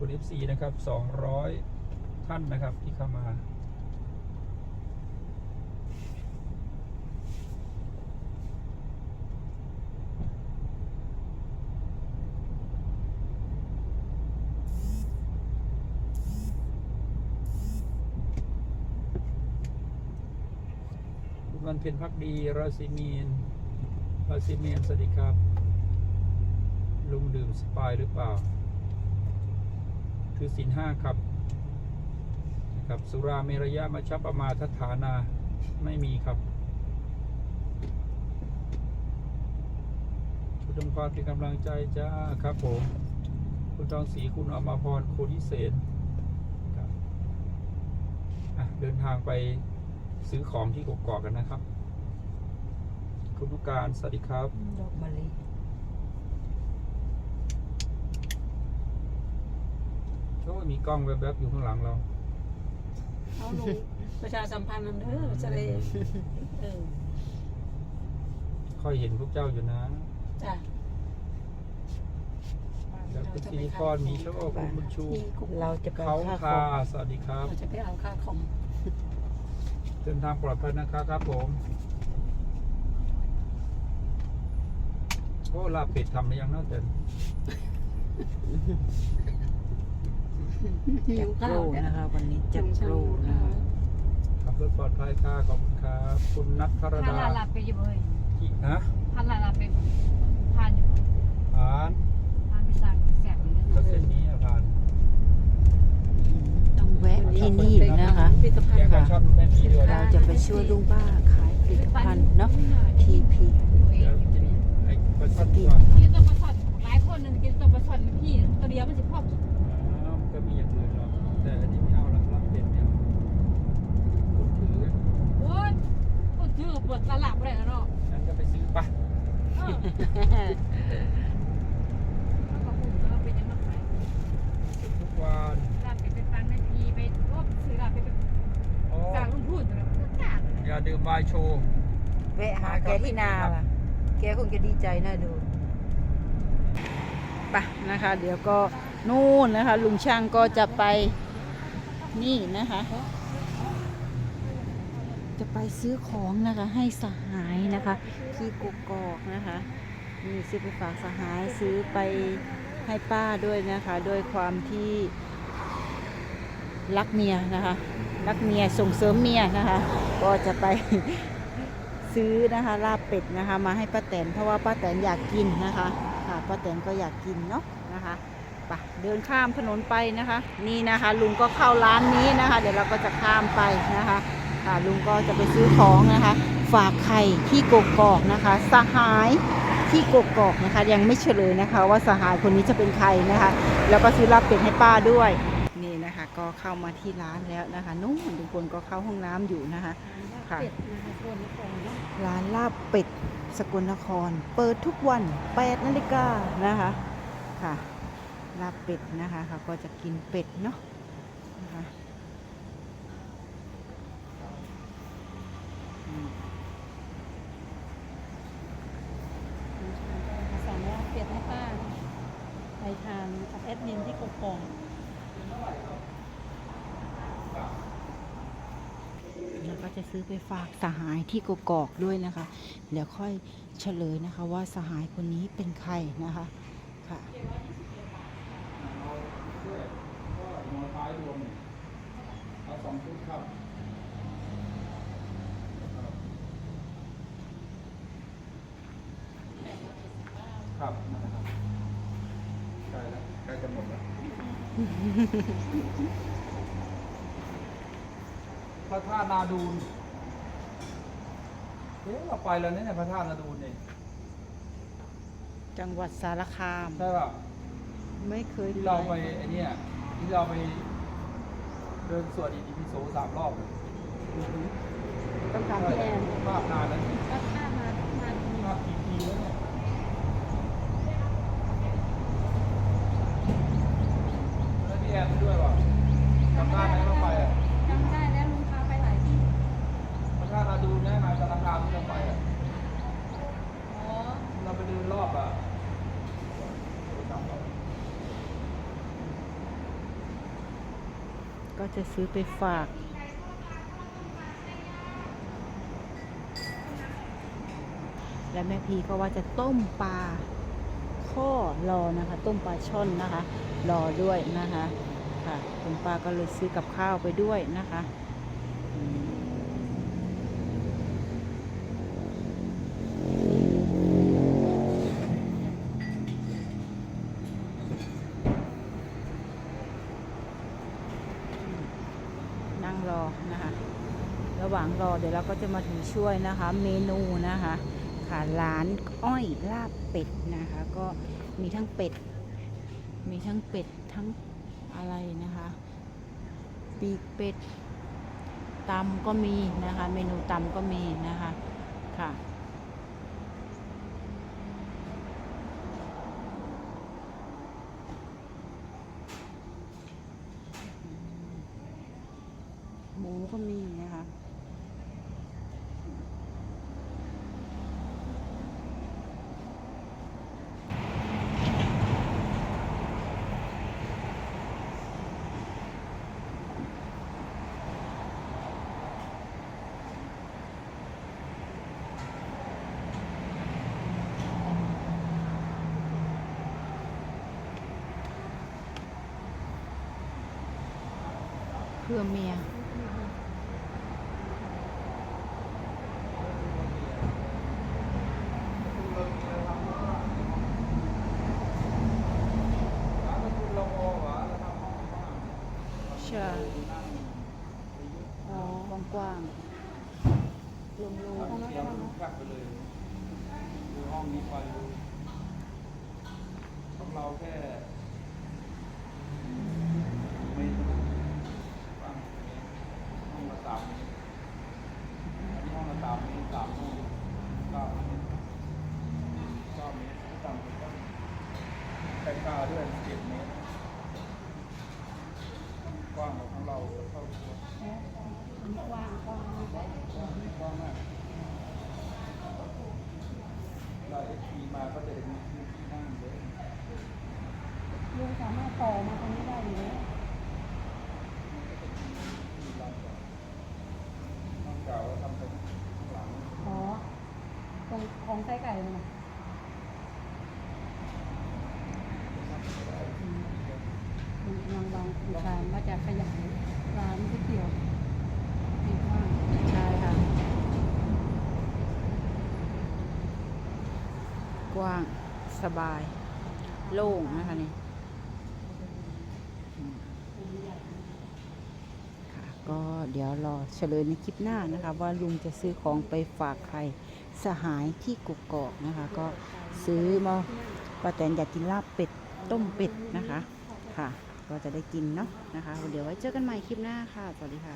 คุณ FC นะครับ 200 ท่านนะครับที่เข้ามา คุณวันเพ็ญพักดีราศีมีนราศีมีนสวัสดีครับ ลุงดื่มสปายหรือเปล่า คือสินห้าครับนะครับสุราเมรยะมัชฌปปมาทฐานาไม่มีครับคุณดวงพรเป็นกำลังใจจ้าครับผมคุณทองศรีคุณอมพรคุณทิเศษครับเดินทางไปซื้อของที่กกอกกันนะครับ คุณลูกการสวัสดีครับดอกมะลิ โอ้ย มีกล้องแวบๆอยู่ข้างหลังเรา เอาลงประชาสัมพันธ์นั่นเด้อจะได้เออค่อยเห็นพวกเจ้าอยู่นะจ้ะแล้วคุณสิริพรมีโชคคุณบุญชู เราจะไปเขาค่าขคาองสวัสดีครับ เราจะไปเอาค่าคอมเดินทางปลอดภัยนะครับครับผมโอ้ลาบเป็ดทำหรือยังเนาะเดิน หิจะวโปข้ารวเนี่ยนะคะวันนี้จะโปรนะคะขับรถปลอดภัยค่ะขอบคุณครับคุณนัทธรพันดาลาลาไปอยู่เลยที่ฮะพันลาลาไปผ่านอยู่ผ่านผ่านไปสั่งแสบอยู่ก็นะเส้นนี้อะผ่านต้องแวะที่นี่นะคะพิพิธภัณแกฑ์ก็ชอบแม่พี่ด้วยเราจะไปช่วยลุงป้าขายผลิตภัณฑ์เนาะ TP เดี๋ยวกินไอ้ปลาช่อนดีกว่ากินตัวปลาช่อนหลายคนนึงกินตัวปลาช่อนพี่ตัวเดียวมันจะพอกิน อ้าวก็มีอย่างอื่นหรอกแต่อันนี้ไม่เอาละรับเป็ดเนี่ยคุณถือกัน โอ้ย ปวดชื่อปวดตลับอะไรนะเนาะงั้นก็ไปซื้อไปเออแล้วก็พูดแล้วเป็นยังไงไหมทุกวันลาไปเป็นปันไม่พีไปรวบซื้อลาไปเป็นโอ้สั่งลุงพูดแล้วก็จ้างอย่าดื่มไวน์โชว์แวะหาแกที่นาล่ะ แกคงจะดีใจน่าดูไปนะคะ เดี๋ยวก็นู่นนะคะ ลุงช่างก็จะไปนี่นะคะ จะไปซื้อของนะคะ ให้สหายนะคะ ที่กกอกนะคะนี่ซื้อไปฝากสหายซื้อไปให้ป้าด้วยนะคะด้วยความที่รักเมียนะคะ รักเมียส่งเสริมเมียนะคะ ก็จะไปซื้อนะคะลาบเป็ดนะคะ มาให้ป้าแตนเพราะว่าป้าแตนอยากกินนะคะค่ะป้าแตนก็อยากกินเนาะนะคะไปเดินข้ามถนนไปนะคะ นี่นะคะ ลุงก็เข้าร้านนี้นะคะ เดี๋ยวเราก็จะข้ามไปนะคะ ค่ะลุงก็จะไปซื้อของนะคะ ฝากไข่ที่กกอกนะคะ สหายที่กกอกนะคะ ยังไม่เฉลยนะคะ ว่าสหายคนนี้จะเป็นใครนะคะ แล้วก็ซื้อลาบเป็ดให้ป้าด้วยนี่นะคะ ก็เข้ามาที่ร้านแล้วนะคะนู่นทุกคนก็เข้าห้องน้ำอยู่นะคะค่ะเป็ดนะคะคนนครเนาะร้านลาบเป็ดสกลนคร เปิดทุกวัน8นาฬิกานะคะค่ะลาบเป็ดนะคะเขาก็จะกินเป็ดเนาะนะคะอืม สั่งลาบเป็ดให้ป้าไปทานกับ แอดมินที่กกอกแล้วก็จะซื้อไปฝากสหายที่กกอกด้วยนะคะ เดี๋ยวค่อยเฉลยนะคะว่าสหายคนนี้เป็นใครนะคะ ค่ะหัวท้ายรวมเอาสองชุดครับครับนะครับใกล้แล้วใกล้จะหมดแล้ว พระธาตุนาดูนเอ๊ะเราไปแล้วเนี่ยพระธาตุนาดูนเนี่ยจังหวัดสารคาม ใช่ป่ะไม่เคยที่เราไปไอ้เนี่ยที่เราไปเดินสวดอิติปิโสสามรอบเลยต้องถามพี่แอนภาพนานแล้วนี่ ก็ข้ามมามา ภาพกี่ปีแล้วเนี่ยแล้วพี่แอนไปด้วยป่ะจำได้ไหมเราไปอะ จำได้แล้วลุงพาไปหลายที่ พระธาตุนาดูนแน่นายสารคามที่เราไปอะ อ๋อ เราไปเดินรอบอะสามรอบ จะซื้อไปฝาก และแม่พีก็ว่าจะต้มปลาข้อรอนะคะ ต้มปลาช่อนนะคะ รอด้วยนะคะค่ะคุณป้าก็เลยซื้อกับข้าวไปด้วยนะคะอืมนั่งรอนะคะ ระห ว่างรอเดี๋ยวเราก็จะมาถึงช่วยนะคะ เมนูนะคะค่ะร้านอ้อยลาบเป็ดนะคะ ก็มีทั้งเป็ด มีทั้งเป็ดทั้งอะไรนะคะ ปีกเป็ดตำก็มีนะคะ เมนูตำก็มีนะคะค่ะ หมูก็มีนะคะ เพื่อเมียใช่อ๋อกว้างๆโล่งเตรียมกลับไปเลยดูห้องนี้ไปดูของเราแค่เมตรฟังห้องละสามเมตรอันนี้ห้องละสามเมตรสามห้องเก้าเมตรเก้าเมตรต่ำกว่าก็ใกล้เก้าด้วยเจ็ดเมตร กว้างกว่าของเราเข้าตัวอันนี้างกว้างมากกว้างกว้างมากเราเอฟีมาก็จะมีพื้นที่นั่งเยอะลุงสามารถต่อมาตรงนี้ได้อยู่แล้ว มีลานจอดห้องเก่าแล้วทำเป็นข้างหลัง อ๋อตรงของไส้ไก่เลยนะลุงกำลังวางแผนว่า จะขยายร้านก๋วยเตี๋ยวให้กว้างใช่ค่ะ กว้างสบาย โล่งนะคะนี่ค่ะก็เดี๋ยวรอเฉลยในคลิปหน้านะคะ ว่าลุงจะซื้อของไปฝากใครสหายที่กุกกอกนะคะ ก็ซื้อมาป้าแตนอยากกินลาบเป็ด ต้มเป็ดนะคะค่ะ ก็จะได้กินเนาะนะคะ เดี๋ยวไว้เจอกันใหม่คลิปหน้าค่ะ สวัสดีค่ะ